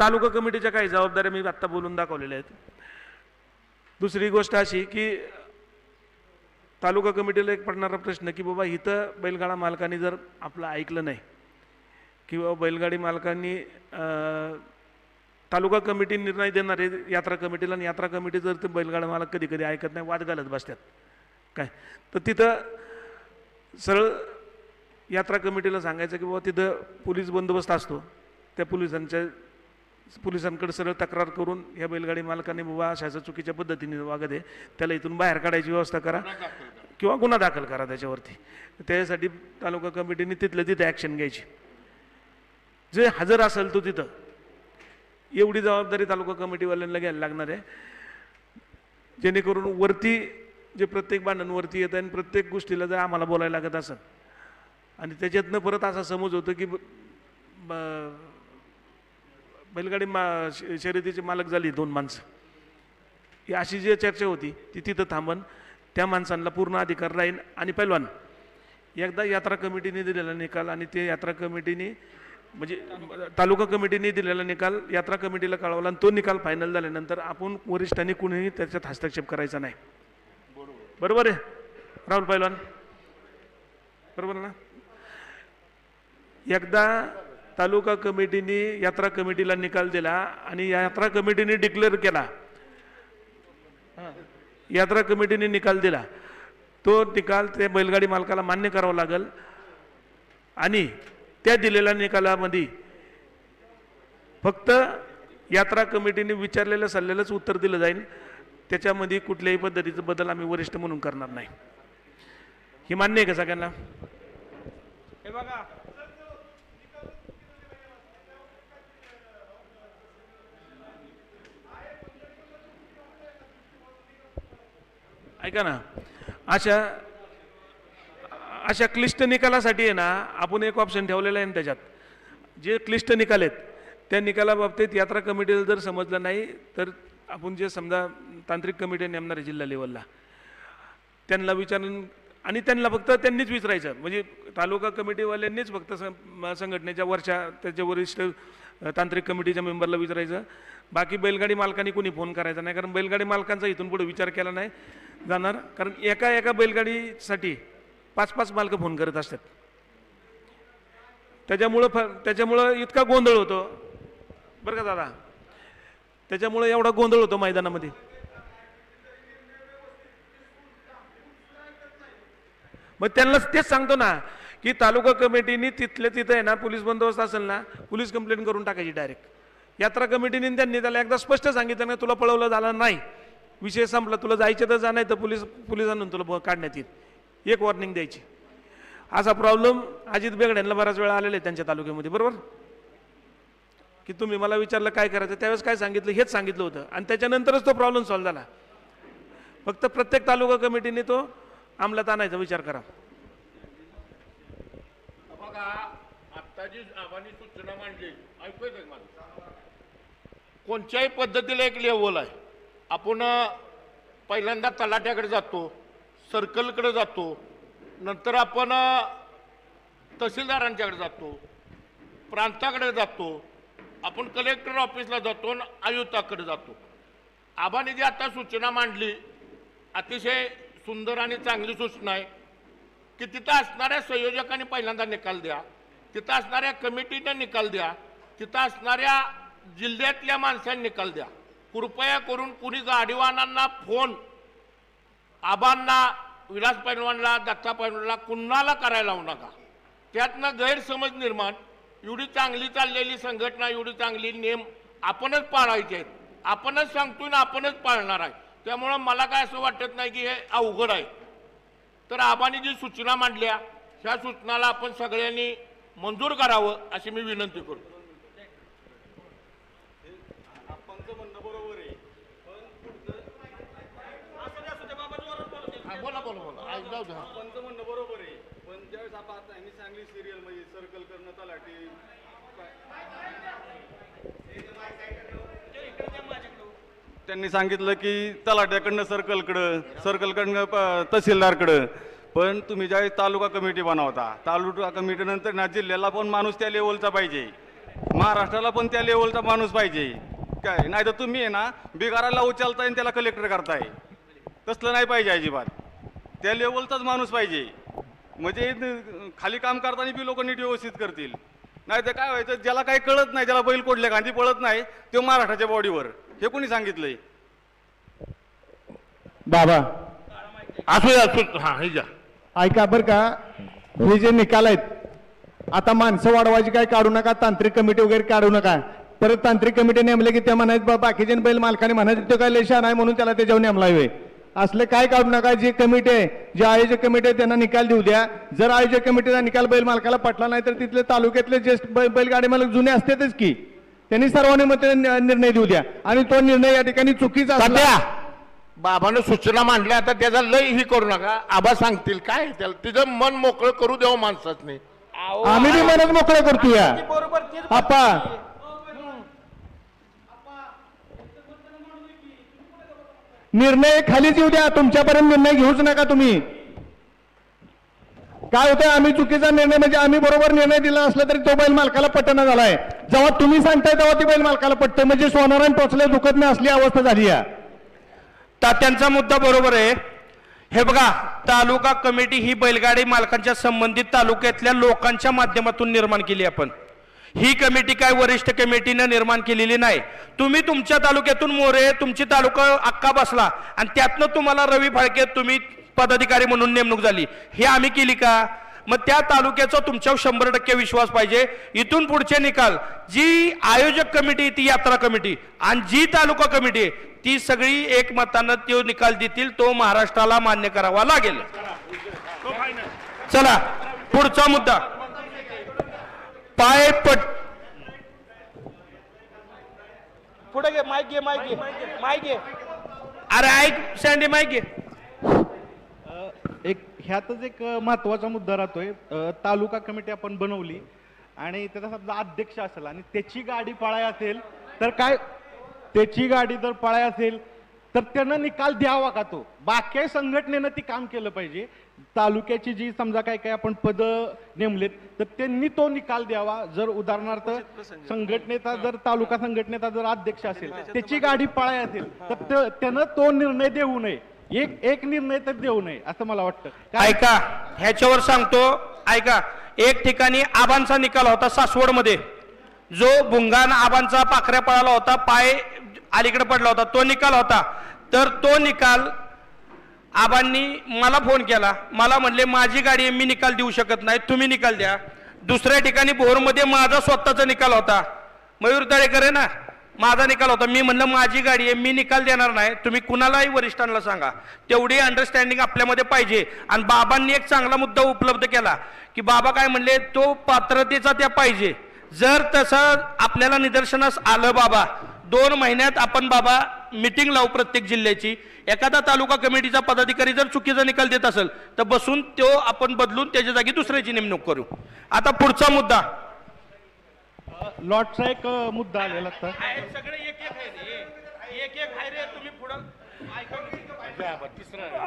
तालुका कमिटीच्या काही जबाबदाऱ्या मी आत्ता बोलून दाखवलेल्या आहेत. दुसरी गोष्ट अशी की तालुका कमिटीला एक पडणारा प्रश्न की बाबा इथं बैलगाडा मालकांनी जर आपलं ऐकलं नाही किंवा बैलगाडी मालकांनी तालुका कमिटी निर्णय देणारे यात्रा कमिटीला आणि यात्रा कमिटी जर ते बैलगाडा मालक कधी कधी ऐकत नाही वाद घालत बसतात. काय? तर तिथं सरळ यात्रा कमिटीला सांगायचं की बाबा तिथं पोलीस बंदोबस्त असतो. त्या पोलिसांच्या पोलिसांकडे सरळ तक्रार करून ह्या बैलगाडी मालकाने बाबा अशाचं चुकीच्या पद्धतीने वागत आहे त्याला इथून बाहेर काढायची व्यवस्था करा किंवा गुन्हा दाखल करा त्याच्यावरती. त्यासाठी तालुका कमिटीने तिथल्या तिथं ॲक्शन घ्यायची. जे हजर असेल तो तिथं. एवढी जबाबदारी तालुका कमिटीवाल्यांना घ्यायला लागणार आहे. जेणेकरून वरती जे प्रत्येक भांडण वरती येतं आणि प्रत्येक गोष्टीला जर आम्हाला बोलायला लागत असेल. आणि त्याच्यातनं परत असा समज होतो की बैलगाडी मा श- शर्यतीचे मालक झाली दोन माणसं. ही अशी जी चर्चा होती ती तिथं थांबन. त्या माणसांना पूर्ण अधिकार राहील आणि पैलवान. एकदा यात्रा कमिटीने दिलेला निकाल आणि ते यात्रा कमिटीने म्हणजे तालुका कमिटीने दिलेला निकाल यात्रा कमिटीला कळवला आणि तो निकाल फायनल झाल्यानंतर आपण वरिष्ठांनी कुणीही त्याच्यात हस्तक्षेप करायचा नाही. बरोबर आहे राहुल पैलवान? बरोबर ना? एकदा तालुका कमिटीने यात्रा कमिटीला निकाल दिला आणि यात्रा कमिटीने डिक्लेअर केला. यात्रा कमिटीने निकाल दिला. तो निकाल त्या बैलगाडी मालकाला मान्य करावा लागेल. आणि त्या दिलेल्या निकालामध्ये फक्त यात्रा कमिटीने विचारलेल्या सल्ल्यालाच उत्तर दिलं जाईल. त्याच्यामध्ये कुठल्याही पद्धतीचा बदल आम्ही वरिष्ठ म्हणून करणार नाही. ही मान्य आहे का सगळ्यांना? ऐका ना. अशा अशा क्लिष्ट निकालासाठी आहे ना आपण एक ऑप्शन ठेवलेला आहे ना त्याच्यात. जे क्लिष्ट निकाल आहेत त्या निकालाबाबतीत यात्रा कमिटीला जर समजलं नाही तर आपण जे समजा तांत्रिक कमिटी नेमणार आहे जिल्हा लेवलला त्यांना विचारून आणि त्यांना फक्त त्यांनीच विचारायचं. म्हणजे तालुका कमिटीवाल्यांनीच फक्त सं- संघटनेच्या वरच्या त्याच्या वरिष्ठ तांत्रिक कमिटीच्या मेंबरला विचारायचं. बाकी बैलगाडी मालकांनी कोणी फोन करायचा नाही. कारण बैलगाडी मालकांचा इथून पुढे विचार केला नाही जाणार. कारण एका एका बैलगाडीसाठी पाच पाच मालकं फोन करत असतात. त्याच्यामुळं फ त्याच्यामुळं इतका गोंधळ होतो. बरं का दादा? त्याच्यामुळं एवढा गोंधळ होतो मैदानामध्ये. मग त्यांना तेच सांगतो ना की तालुका कमिटीने तिथल्या तिथं आहे ना पोलीस बंदोबस्त असेल ना पोलीस कंप्लेंट करून टाकायची डायरेक्ट यात्रा कमिटीने त्यांनी त्याला एकदा स्पष्ट सांगितलं ना तुला पळवलं झालं नाही. विषय संपला तुला जायचं तर जा नाही तर पोलीस पोलिसांना तुला ब- काढण्यात येईल. एक वॉर्निंग द्यायची. असा प्रॉब्लेम अजित बेगड्यांना बराच वेळा आलेला आहे त्यांच्या तालुक्यामध्ये बरोबर? की तुम्ही मला विचारलं काय करायचं त्यावेळेस काय सांगितलं हेच सांगितलं होतं. आणि त्याच्यानंतरच तो प्रॉब्लेम सॉल्व्ह झाला. फक्त प्रत्येक तालुका कमिटीने तो अंमलात आणायचा विचार करा. बघा आता जी आबांनी सूचना मांडली ऐकू कोणत्याही पद्धतीला एक लेवल आहे. आपण पहिल्यांदा तलाट्याकडे जातो सर्कलकडे जातो नंतर आपण तहसीलदारांच्याकडे जातो प्रांताकडे जातो आपण कलेक्टर ऑफिसला जातो आणि आयुक्ताकडे जातो. आबाने जी आता सूचना मांडली अतिशय सुंदर आणि चांगली सूचना आहे की तिथं असणाऱ्या संयोजकांनी पहिल्यांदा निकाल द्या. तिथं असणाऱ्या कमिटीनं निकाल द्या. तिथं असणाऱ्या जिल्ह्यातल्या माणसांनी निकाल द्या. कृपया करून कुणी गाडीवानांना फोन आबांना विलास पैलवानला दत्ता पैलवानला कुणाला करायला लावू नका. त्यातनं गैरसमज निर्माण. एवढी चांगली चाललेली संघटना एवढी चांगली नेम आपणच पाळायचे आहेत. आपणच सांगतोय ना आपणच पाळणार आहे. त्यामुळं मला काय असं वाटत नाही की हे अवघड आहे. तर आबांनी जी सूचना मांडल्या ह्या सूचनाला आपण सगळ्यांनी मंजूर करावं अशी मी विनंती करतो. आपणचं म्हणणं बरोबर आहे हा, बोला बोला बोला. जाऊ द्या. आपणचं म्हणणं बरोबर आहे. पण ज्यावेळेस आपण आता यांनी सांगली सिरियल म्हणजे सर्कल करणं तलाठी त्यांनी सांगितलं की तलाट्याकडनं सर्कलकडं सर्कलकडनं प- तहसीलदारकडं. पण तुम्ही ज्यावेळेस तालुका कमिटी बनवता तालुका कमिटीनंतर ना जिल्ह्याला पण माणूस त्या लेवलचा पाहिजे. महाराष्ट्राला पण त्या लेवलचा माणूस पाहिजे. काय? नाही तर तुम्ही आहे ना बिगाराला उचलताय आणि त्याला कलेक्टर करताय. तसलं नाही पाहिजे अजिबात. त्या लेवलचाच माणूस पाहिजे. म्हणजे खाली काम करताना बी लोक नीट व्यवस्थित करतील. नाही तर काय व्हायचं ज्याला काही कळत नाही ज्याला बैल कोडल्या गांधी पळत नाही तो महाराष्ट्राच्या बॉडीवर हे कोणी सांगितलंय? बाबा. असू द्या असू हा हे घ्या. ऐका बरं का हे जे निकाल आहेत आता माणसं वाढवायची काय काढू नका तांत्रिक कमिटी वगैरे काढू नका. परत तांत्रिक कमिटी नेमले की त्या म्हणायचं बा बाकीचे बैल मालकाने म्हणायचं तो काय लेशा नाही म्हणून त्याला त्याच्यावर नेमला हवे असले काय काढू नका जी कमिटी आहे जे आयोजक कमिटी आहे त्यांना निकाल देऊ द्या. जर आयोजक कमिटीचा निकाल बैल मालकाला पटला नाही तर तिथले तालुक्यातले ज्येष्ठ बैल बैलगाडी मालक जुने असतातच की. त्यांनी सर्वांनी मत निर्णय देऊ द्या. आणि तो निर्णय या ठिकाणी चुकीचा असला- सध्या बाबानं सूचना मांडल्या आता त्याचा लय ही करू नका. आबा सांगतील काय त्याला? तिचं मन मोकळं करू द्यावं माणसाच आम्ही बी मनच मोकळं करतो या आपा निर्णय खालीच येऊ द्या. तुमच्यापर्यंत निर्णय घेऊच नका तुम्ही. काय होतं आम्ही चुकीचा निर्णय म्हणजे आम्ही बरोबर निर्णय दिला असला तरी तो बैल मालकाला पटना झालाय. जेव्हा तुम्ही सांगताय तेव्हा ती बैल मालकाला पटतं म्हणजे सोनारायण टोचले दुखत नाही असली अवस्था झाली आहे तात्यांचा मुद्दा बरोबर आहे. हे बघा तालुका कमिटी ही बैलगाडी मालकांच्या संबंधित तालुक्यातल्या लोकांच्या माध्यमातून निर्माण केली आपण. ही कमिटी काय वरिष्ठ कमिटीनं निर्माण केलेली नाही. तुम्ही तुमच्या तालुक्यातून मोरे तुमची तालुका अक्का बसला आणि त्यातनं तुम्हाला रवी फाळके तुम्ही पदाधिकारी म्हणून नेमणूक झाली. हे आम्ही केली का? मग त्या तालुक्याचा तुमच्यावर शंभर टक्के विश्वास पाहिजे. इथून पुढचे निकाल जी आयोजक कमिटी ती यात्रा कमिटी आणि जी तालुका कमिटी आहे, ती सगळी एकमतानं तो निकाल देतील तो महाराष्ट्राला मान्य करावा लागेल. चला पुढचा मुद्दा. पायपट पुढे घे माईक घे माईक घे माईक घे. अरे ऐक सँडी माईक घे. ह्यातच एक महत्त्वाचा मुद्दा राहतोय. तालुका कमिटी आपण बनवली आणि त्याचा समजा अध्यक्ष असेल आणि त्याची गाडी पळाय असेल तर काय? त्याची गाडी जर पळाय असेल तर त्यानं निकाल द्यावा का तो? बाकी संघटनेनं ती काम केलं पाहिजे. तालुक्याची जी समजा काय काय आपण पद नेमलेत तर त्यांनी तो निकाल द्यावा. जर उदाहरणार्थ संघटनेचा जर तालुका संघटनेचा जर अध्यक्ष असेल त्याची गाडी पळाय असेल तर त्यानं तो निर्णय देऊ नये. एक एक निर्णय तर देऊ नये असं मला वाटतं. ऐका ह्याच्यावर सांगतो ऐका एक ठिकाणी आबांचा निकाल होता सासवडमध्ये. जो भुंगान आबांचा पाखऱ्या पळाला होता पाय अलीकडे पडला होता तो निकाल होता. तर तो निकाल आबांनी मला फोन केला. मला म्हणले माझी गाडी आहे मी निकाल देऊ शकत नाही तुम्ही निकाल द्या. दुसऱ्या ठिकाणी भोरमध्ये माझा स्वतःचा निकाल होता. मयूर तळेकर आहे ना? माझा निकाल होता. मी म्हणलं माझी गाडी आहे मी निकाल देणार नाही. तुम्ही कुणालाही वरिष्ठांना सांगा. तेवढी अंडरस्टँडिंग आपल्यामध्ये पाहिजे. आणि बाबांनी एक चांगला मुद्दा उपलब्ध केला की बाबा काय म्हणले तो पात्रतेचा त्या पाहिजे. जर तसं आपल्याला निदर्शनास आलं बाबा दोन महिन्यात आपण बाबा मिटिंग लावू प्रत्येक जिल्ह्याची. एखादा तालुका कमिटीचा पदाधिकारी जर चुकीचा निकाल देत असेल तर बसून तो आपण बदलून त्याच्या जागी दुसऱ्याची नेमणूक करू. आता पुढचा मुद्दा. लॉटचा एक मुद्दा आलेला होता सगळे एक एक आहे एक एक आहे रे तुम्ही पुढं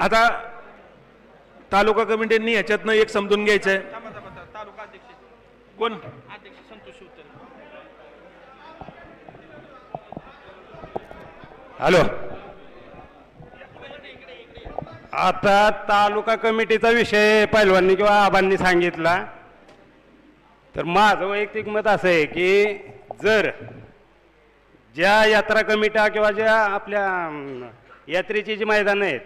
आता तालुका कमिटींनी ह्याच्यातनं एक समजून घ्यायचं आहे तालुका अध्यक्ष. कोण? अध्यक्ष संतोष शिवतरे. हॅलो. आता तालुका कमिटीचा विषय पैलवांनी किंवा आबांनी सांगितला. तर माझं वैयक्तिक मत असं आहे की जर ज्या यात्रा कमिट्या किंवा ज्या आपल्या यात्रेची जी मैदानं आहेत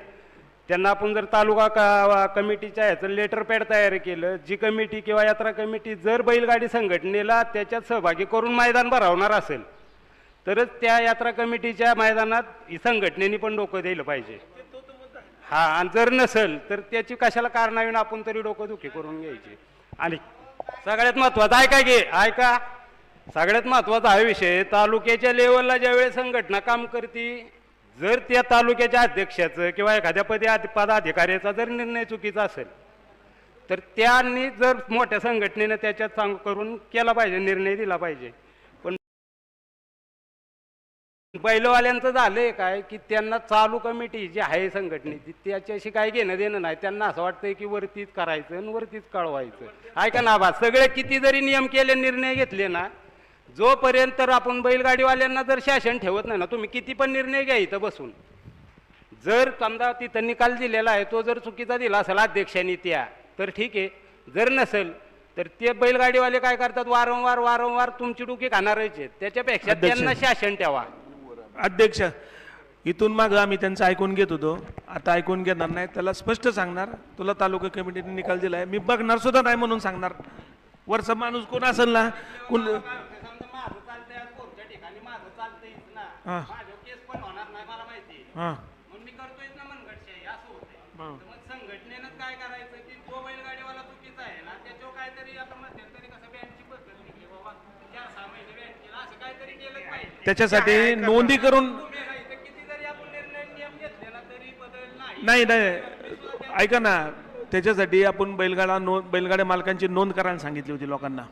त्यांना आपण जर तालुका का कमिटीच्या ह्याचं लेटर पॅड तयार केलं जी कमिटी किंवा यात्रा कमिटी जर बैलगाडी संघटनेला त्याच्यात सहभागी करून मैदान भरवणार असेल तरच त्या यात्रा कमिटीच्या मैदानात ही संघटनेने पण डोकं द्यायला पाहिजे. हा आणि जर नसेल तर त्याची कशाला कारणाविना आपण तरी डोकं दुखी करून घ्यायची. आणि सगळ्यात महत्वाचं ऐका घे ऐका सगळ्यात महत्त्वाचा हा विषय. तालुक्याच्या लेवलला ज्यावेळेस संघटना काम करते जर त्या तालुक्याच्या अध्यक्षाचं किंवा एखाद्या पदी पदाधिकाऱ्याचा जर निर्णय चुकीचा असेल तर त्यांनी जर मोठ्या संघटनेनं त्याच्यात सांग करून केला पाहिजे निर्णय दिला पाहिजे. बैलवाल्यांचं झालंय काय की त्यांना चालू कमिटी जी आहे संघटनेची त्याच्याशी काय घेणं देणं नाही. त्यांना असं वाटतंय की वरतीच करायचं आणि वरतीच कळवायचं. ऐका ना बा सगळे किती जरी नियम केले निर्णय घेतले ना जोपर्यंत तर आपण बैलगाडीवाल्यांना जर शासन ठेवत नाही ना तुम्ही किती पण निर्णय घ्या इथं बसून. जर समजा तिथं निकाल दिलेला आहे तो जर चुकीचा दिला असेल अध्यक्षांनी त्या तर ठीक आहे. जर नसेल तर ते बैलगाडीवाले काय करतात? वारंवार वारंवार तुमची डुकी खाणारच आहेत. त्याच्यापेक्षा. त्यांना शासन ठेवा. अध्यक्ष इथून मागं आम्ही त्यांचं ऐकून घेत होतो. आता ऐकून घेणार नाही त्याला स्पष्ट सांगणार. तुला तालुका कमिटीने निकाल दिलाय. मी बघणार सुद्धा नाही म्हणून सांगणार. वरचा माणूस कोण असेल ना? कोण माझं चालतंय आज कोर्टच्या ठिकाणी माझं चालतंयच ना हा. माझ्यावर केस पण होणार नाही मला माहिती आहे. हां मग मी करतोय ना मनगटशाही असं होतंय हा. तर मग संघटनेनं काय करायचं की जो बैलगाडीवाला चुकीचा आहे ना त्याच्यावर काहीतरी आता मध्यंतरी कसं बँडची पद्धत निघली बाबा चार सहा महिने बँड केला असं काहीतरी केलं पाहिजे त्याच्यासाठी नोंदी करून नाही ना नाही. नाही नाही. ऐका ना त्याच्यासाठी आपण बैलगाडा नोंद बैलगाड्या मालकांची नोंद करायला सांगितली होती लोकांना.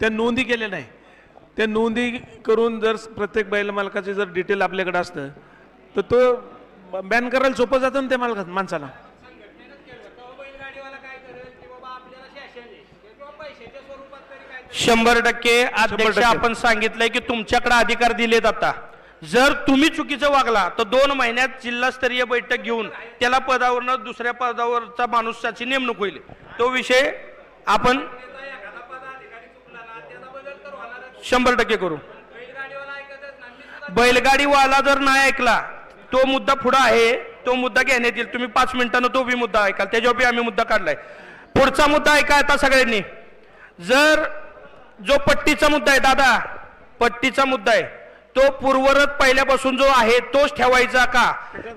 त्या नोंदी केल्या नाही. त्या नोंदी करून जर प्रत्येक बैल मालकाचे जर डिटेल आपल्याकडे असतं तर तो बॅन करायला सोपं जातं ना त्या मालका माणसाला संघटनेनंच केलं तेव्हा बैलगाडीवाला काय करेल की बाबा आपल्याला शासन आहे किंवा पैशाच्या स्वरूपात तरी काय शंभर टक्के अध्यक्ष. आपण सांगितलंय की तुमच्याकडे अधिकार दिलेत आता. जर तुम्ही चुकीचं वागला तर दोन महिन्यात जिल्हास्तरीय बैठक घेऊन त्याला पदावरनं दुसऱ्या पदावरचा माणूस त्याची नेमणूक होईल. तो विषय आपण शंभर टक्के करू. बैलगाडीवाला जर नाही ऐकला तो मुद्दा पुढे आहे. तो मुद्दा घेण्यात येईल. तुम्ही पाच मिनिटांना तो बी मुद्दा ऐकाल. त्याच्यावर आम्ही मुद्दा काढलाय. पुढचा मुद्दा ऐका आता सगळ्यांनी. जर जो पट्टीचा मुद्दा आहे दादा पट्टीचा मुद्दा आहे. तो पूर्वरत पहिल्यापासून जो आहे तोच ठेवायचा का?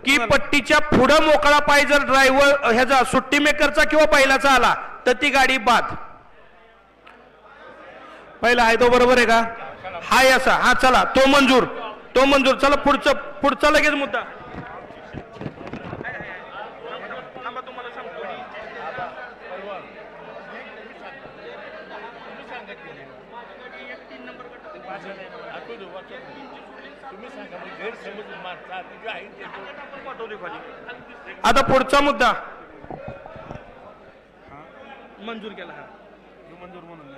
की पट्टीच्या पुढं मोकळा पाय जर ड्रायव्हर ह्याचा सुट्टी मेकरचा किंवा पहिल्याचा आला तर ती गाडी बाद. पहिला आहे तो बरोबर आहे का? हाय असा. हा चला. तो मंजूर. तो मंजूर. चला पुढचं पुढचा लगेच मुद्दा. आता पुढचा मुद्दा. मंजूर केला हा. मंजूर म्हणून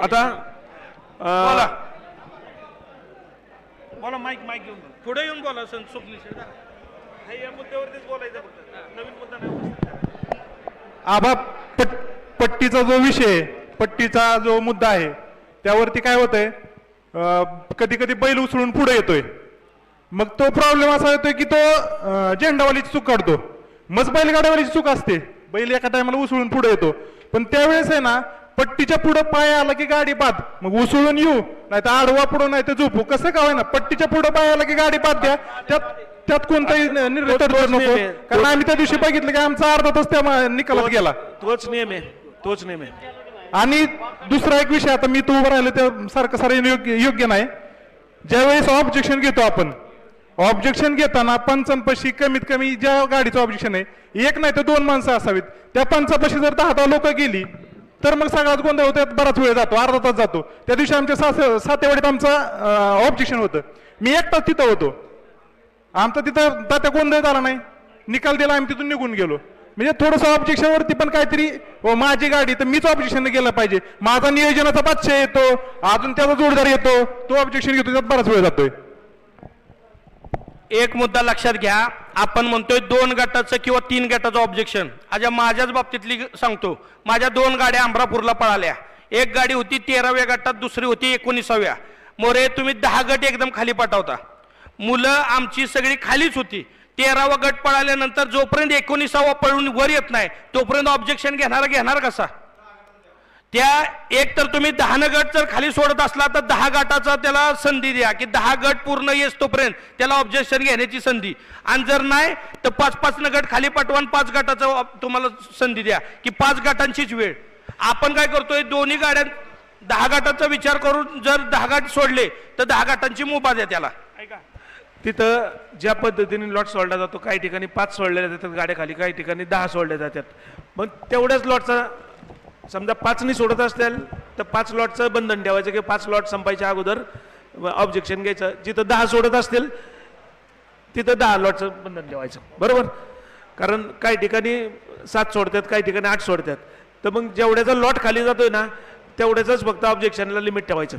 आता बोला. बोला माईक माईक घेऊन बोला. पुढे येऊन बोला सं स्वप्नील हे या मुद्द्यावरतीच बोलायचं फक्त. नवीन मुद्दा नाही. आबा पट्टीचा जो विषय पट्टीचा जो मुद्दा आहे त्यावरती काय होतंय? कधी कधी बैल उचलून पुढे येतोय. मग तो प्रॉब्लेम असा येतोय की तो झेंडावालीची चूक काढतो. मग बैलगाड्यावालीची चूक असते. बैल एका टायमाला उचलून पुढे येतो. पण त्यावेळेस आहे ना पट्टीच्या पुढे पाय आला की गाडी पाद मग उसळून येऊ नाही तर आडवा पुढं नाही तर झोपू. कसं काय ना पट्टीच्या पुढे पाय आला की गाडी पाद द्या त्यात त्यात कोणताही निर्णय नको. कारण आम्ही त्या दिवशी बघितलं की आमचा अर्धा तास त्या निकालात गेला. तोच नियम आहे. तोच नियम आहे. आणि दुसरा एक विषय आता मी तो उभं राहिलो त्या सारखं सारं योग्य योग्य नाही. ज्यावेळेस ऑब्जेक्शन घेतो आपण ऑब्जेक्शन घेताना पंचांपाशी कमीत कमी ज्या गाडीचं ऑब्जेक्शन आहे एक नाही तर दोन माणसं असावीत. त्या पंचापाशी जर दहा दहा लोक गेली तर मग सगळ्यात गोंधळ होतो बराच वेळ जातो अर्धा तास जातो. त्या दिवशी आमच्या सास सातेवाडीत आमचं ऑब्जेक्शन होतं. मी एकटाच तिथं होतो. आमचा तिथं तात्या गोंधळ झाला नाही. निकाल दिला आम्ही तिथून निघून गेलो. म्हणजे थोडंसं ऑब्जेक्शन वरती पण काहीतरी हो माझी गाडी तर मीच ऑब्जेक्शन गेलं पाहिजे. माझा नियोजनाचा बादशाह येतो अजून त्याचा जोडदार येतो तो ऑब्जेक्शन घेतो त्यात बराच वेळ जातोय. एक मुद्दा लक्षात घ्या. आपण म्हणतोय दोन गटाचं किंवा तीन गटाचं ऑब्जेक्शन आज माझ्याच बाबतीतली सांगतो. माझ्या दोन गाड्या अमरापूरला पळाल्या. एक गाडी होती तेराव्या गटात दुसरी होती एकोणीसाव्या. मोरे तुम्ही दहा गट एकदम खाली पाठवता. मुलं आमची सगळी खालीच होती. तेरावा गट पळाल्यानंतर जोपर्यंत एकोणीसावा पळून वर येत नाही तोपर्यंत ऑब्जेक्शन घेणारा घेणार कसा? त्या एक तर तुम्ही दहा गट जर खाली सोडत असला तर दहा गटाचा त्याला संधी द्या की दहा गट पूर्ण येस तोपर्यंत त्याला ऑब्जेक्शन घेण्याची संधी. आणि जर नाही तर पाच पाच न गट खाली पाठवा आणि पाच गटाचा तुम्हाला संधी द्या की पाच गटांचीच वेळ. आपण काय करतोय दोन्ही गाड्या दहा गटाचा विचार करून जर दहा गट सोडले तर दहा गटांची मुभा द्या त्याला. तिथं ज्या पद्धतीने लॉट सोडला जातो काही ठिकाणी पाच सोडल्या जातात गाड्या खाली काही ठिकाणी दहा सोडल्या जातात. मग तेवढ्याच लॉटचा समजा पाचनी सोडत असतील तर पाच लॉटचं बंधन ठेवायचं की पाच लॉट संपायच्या अगोदर ऑब्जेक्शन घ्यायचं. जिथं दहा सोडत असतील तिथं दहा लॉटचं बंधन ठेवायचं. बरोबर? कारण काही ठिकाणी सात सोडतात काही ठिकाणी आठ सोडतात. तर मग जेवढ्याचा लॉट खाली जातोय ना तेवढ्याच फक्त ऑब्जेक्शनला लिमिट ठेवायचं.